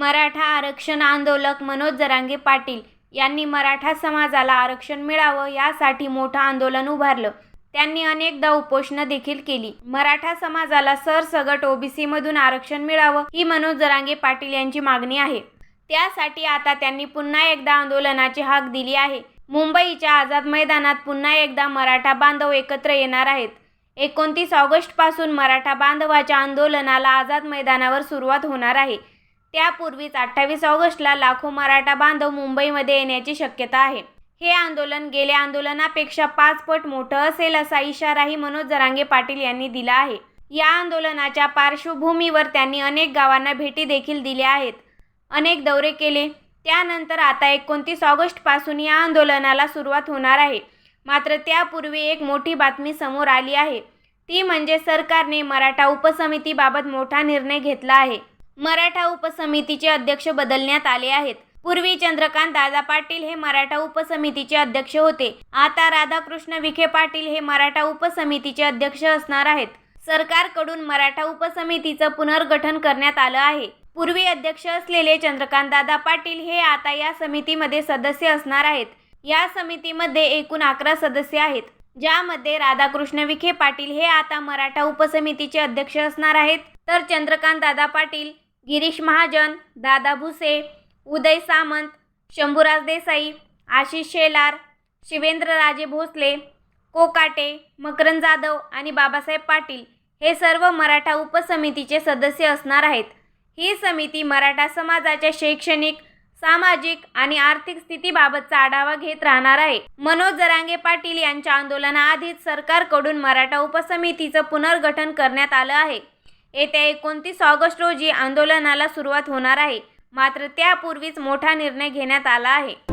मराठा आरक्षण आंदोलक मनोज जरांगे पाटील यांनी मराठा समाजाला आरक्षण मिळावं यासाठी मोठं आंदोलन उभारलं. त्यांनी अनेकदा उपोषणं देखील केली. मराठा समाजाला सरसगट ओबीसीमधून आरक्षण मिळावं ही मनोज जरांगे पाटील यांची मागणी आहे. त्यासाठी आता त्यांनी पुन्हा एकदा आंदोलनाची हाक दिली आहे. मुंबईच्या आझाद मैदानात पुन्हा एकदा मराठा बांधव एकत्र येणार आहेत. एकोणतीस ऑगस्टपासून मराठा बांधवाच्या आंदोलनाला आझाद मैदानावर सुरुवात होणार आहे. त्यापूर्वीच अठ्ठावीस ऑगस्टला लाखो मराठा बांधव मुंबईमध्ये येण्याची शक्यता आहे. हे आंदोलन गेल्या आंदोलनापेक्षा पाच पट मोठं असेल असा इशाराही मनोज जरांगे पाटील यांनी दिला आहे. या आंदोलनाच्या पार्श्वभूमीवर त्यांनी अनेक गावांना भेटी देखील दिल्या आहेत. अनेक दौरे केले. त्यानंतर आता एकोणतीस ऑगस्टपासून या आंदोलनाला सुरुवात होणार आहे. मात्र त्यापूर्वी एक मोठी बातमी समोर आली आहे. ती म्हणजे सरकारने मराठा उपसमितीबाबत मोठा निर्णय घेतला आहे. मराठा उपसमितीचे अध्यक्ष बदलण्यात आले आहेत. पूर्वी चंद्रकांत दादा पाटील हे मराठा उपसमितीचे अध्यक्ष होते. आता राधाकृष्ण विखे पाटील हे मराठा उपसमितीचे अध्यक्ष असणार आहेत. सरकारकडून मराठा उपसमितीचं पुनर्गठन करण्यात आलं आहे. पूर्वी अध्यक्ष असलेले चंद्रकांत दादा पाटील हे आता या समितीमध्ये सदस्य असणार आहेत. या समितीमध्ये एकूण अकरा सदस्य आहेत. ज्यामध्ये राधाकृष्ण विखे पाटील हे आता मराठा उपसमितीचे अध्यक्ष असणार आहेत. तर चंद्रकांत दादा पाटील गिरीश महाजन दादा भुसे उदय सामंत शंभूराज देसाई आशिष शेलार शिवेंद्रराजे भोसले कोकाटे मकरंद जाधव आणि बाबासाहेब पाटील हे सर्व मराठा उपसमितीचे सदस्य असणार आहेत. ही समिती मराठा समाजाच्या शैक्षणिक सामाजिक आणि आर्थिक स्थितीबाबतचा आढावा घेत राहणार आहे. मनोज जरांगे पाटील यांच्या आंदोलनाआधीच सरकारकडून मराठा उपसमितीचं पुनर्गठन करण्यात आलं आहे. येत्या एकोणतीस ऑगस्ट रोजी आंदोलनाला सुरुवात होणार आहे. मात्र त्यापूर्वीच मोठा निर्णय घेण्यात आला आहे.